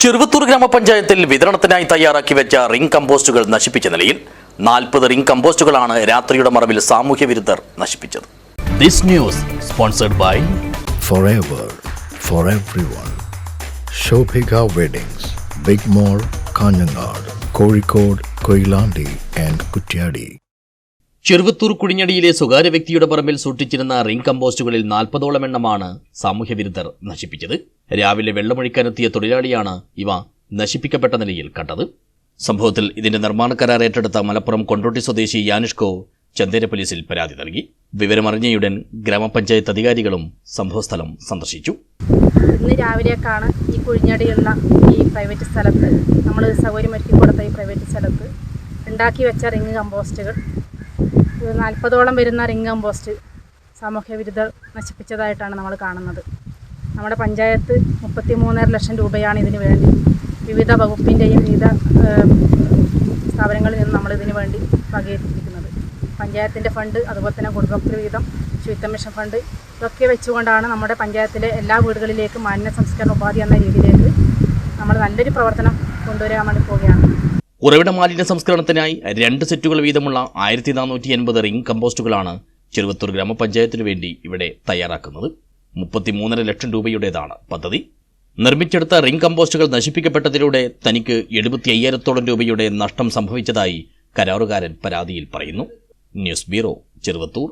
ചെറുവത്തൂർ ഗ്രാമപഞ്ചായത്തിൽ വിതരണത്തിനായി തയ്യാറാക്കി വെച്ച റിംഗ് കമ്പോസ്റ്റുകൾ നശിപ്പിച്ച നിലയിൽ നാൽപ്പത് റിംഗ് കമ്പോസ്റ്റുകളാണ് രാത്രിയുടെ മറവിൽ സാമൂഹ്യ വിരുദ്ധർ നശിപ്പിച്ചത് this news sponsored by forever for everyone. Shobhika Weddings, Big mall Kanhangad Kozhikode Koilandi and Kutyadi. Cheruvathur കുടിഞ്ഞടിയിലെ സ്വകാര്യ വ്യക്തിയുടെ പറമ്പിൽ സൂക്ഷിച്ചിരുന്ന റിംഗ് കമ്പോസ്റ്റുകളിൽ നാൽപ്പതോളം എണ്ണമാണ് സാമൂഹ്യ വിരുദ്ധർ നശിപ്പിച്ചത്. രാവിലെ വെള്ളമൊഴിക്കാനെത്തിയ തൊഴിലാളിയാണ് ഇവ നശിപ്പിക്കപ്പെട്ട നിലയിൽ കണ്ടത്. സംഭവത്തിൽ ഇതിന്റെ നിർമ്മാണ കരാർ ഏറ്റെടുത്ത മലപ്പുറം കൊണ്ടോട്ടി സ്വദേശി യാനുഷ്കോ ചന്ദേര പോലീസിൽ പരാതി നൽകി. വിവരമറിഞ്ഞയുടൻ ഗ്രാമപഞ്ചായത്ത് അധികാരികളും സംഭവസ്ഥലം സന്ദർശിച്ചു. ഇന്ന് രാവിലേക്കാണ് ഈ കുഴിഞ്ഞടിയുള്ള ഈ പ്രൈവറ്റ് സ്ഥലത്ത് നമ്മൾ സൗകര്യമൊരുക്കി കൊടുത്ത ഈ പ്രൈവറ്റ് സ്ഥലത്ത് ഉണ്ടാക്കി വെച്ച റിങ് കമ്പോസ്റ്റുകൾ നാൽപ്പതോളം വരുന്ന റിംഗ് കമ്പോസ്റ്റ് സാമൂഹ്യ വിരുദ്ധർ നശിപ്പിച്ചതായിട്ടാണ് നമ്മൾ കാണുന്നത്. നമ്മുടെ പഞ്ചായത്ത് മുപ്പത്തി മൂന്നര ലക്ഷം രൂപയാണ് ഇതിന് വേണ്ടി വിവിധ വകുപ്പിന്റെയും വിവിധ സ്ഥാപനങ്ങളിൽ നിന്ന് നമ്മൾ ഇതിനു വേണ്ടി വകയിരുത്തിയിരിക്കുന്നത്. പഞ്ചായത്തിന്റെ ഫണ്ട് അതുപോലെ തന്നെ കുടുംബത്തിൽ വീതം ശുചിത്വ മിഷൻ ഫണ്ട് ഇതൊക്കെ വെച്ചുകൊണ്ടാണ് നമ്മുടെ പഞ്ചായത്തിലെ എല്ലാ വീടുകളിലേക്കും മാലിന്യ സംസ്കരണ ഉപാധി എന്ന രീതിയിലേക്ക് നമ്മൾ നല്ലൊരു പ്രവർത്തനം കൊണ്ടുവരാൻ വേണ്ടി പോവുകയാണ്. ഉറവിട മാലിന്യ സംസ്കരണത്തിനായി രണ്ട് സെറ്റുകൾ വീതമുള്ള ആയിരത്തി നാനൂറ്റി എൺപത് റിംഗ് കമ്പോസ്റ്റുകളാണ് ചെറുവത്തൂർ ഗ്രാമപഞ്ചായത്തിനു വേണ്ടി ഇവിടെ തയ്യാറാക്കുന്നത്. മുപ്പത്തിമൂന്നര ലക്ഷം രൂപയുടേതാണ് പദ്ധതി. നിർമ്മിച്ചെടുത്ത റിംഗ് കമ്പോസ്റ്റുകൾ നശിപ്പിക്കപ്പെട്ടതിലൂടെ തനിക്ക് എഴുപത്തി അയ്യായിരത്തോളം രൂപയുടെ നഷ്ടം സംഭവിച്ചതായി കരാറുകാരൻ പരാതിയിൽ പറയുന്നു. News bureau Cheruvathur.